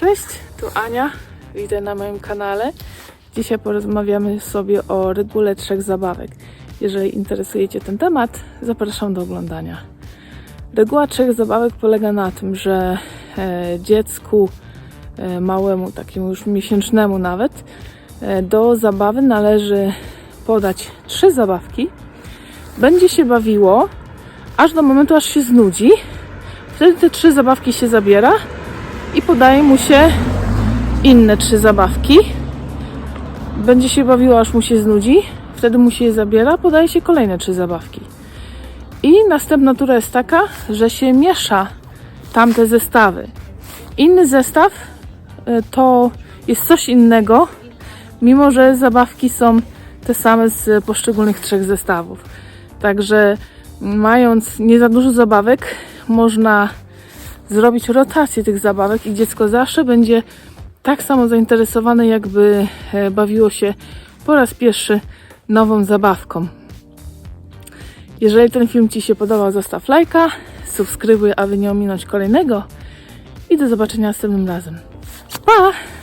Cześć, tu Ania. Witaj na moim kanale. Dzisiaj porozmawiamy sobie o regule trzech zabawek. Jeżeli interesuje Cię ten temat, zapraszam do oglądania. Reguła trzech zabawek polega na tym, że e, dziecku e, małemu, takiemu już miesięcznemu nawet, e, do zabawy należy podać trzy zabawki. Będzie się bawiło aż do momentu, aż się znudzi. Wtedy te trzy zabawki się zabiera i podaje mu się inne trzy zabawki. Będzie się bawiło, aż mu się znudzi. Wtedy mu się je zabiera, podaje się kolejne trzy zabawki. I następna tura jest taka, że się miesza tamte zestawy. Inny zestaw y, to jest coś innego, mimo że zabawki są te same z poszczególnych trzech zestawów. Także mając nie za dużo zabawek, można zrobić rotację tych zabawek i dziecko zawsze będzie tak samo zainteresowane, jakby e, bawiło się po raz pierwszy nową zabawką. Jeżeli ten film Ci się podobał, zostaw lajka, subskrybuj, aby nie ominąć kolejnego i do zobaczenia następnym razem. Pa!